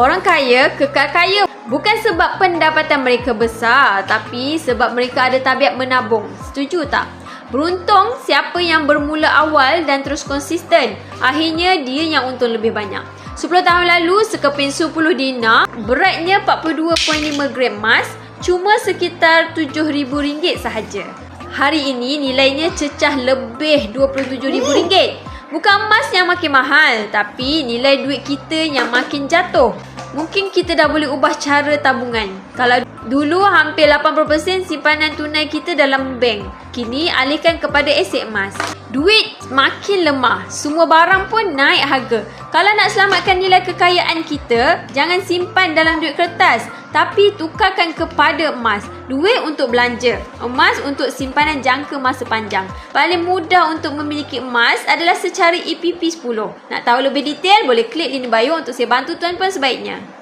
Orang kaya kekal kaya bukan sebab pendapatan mereka besar tapi sebab mereka ada tabiat menabung. Setuju tak? Beruntung siapa yang bermula awal dan terus konsisten. Akhirnya dia yang untung lebih banyak. 10 tahun lalu sekeping 10 dinar beratnya 42.5 gram emas cuma sekitar RM7,000 sahaja. Hari ini nilainya cecah lebih RM27,000. Bukan emas yang makin mahal tapi nilai duit kita yang makin jatuh. Mungkin kita dah boleh ubah cara tabungan. Kalau dulu hampir 80% simpanan tunai kita dalam bank. Kini alihkan kepada aset emas. Duit makin lemah. Semua barang pun naik harga. Kalau nak selamatkan nilai kekayaan kita, jangan simpan dalam duit kertas. Tapi tukarkan kepada emas. Duit untuk belanja. Emas untuk simpanan jangka masa panjang. Paling mudah untuk memiliki emas adalah secara EPP 10. Nak tahu lebih detail, boleh klik link bio untuk saya bantu tuan-tuan sebaiknya.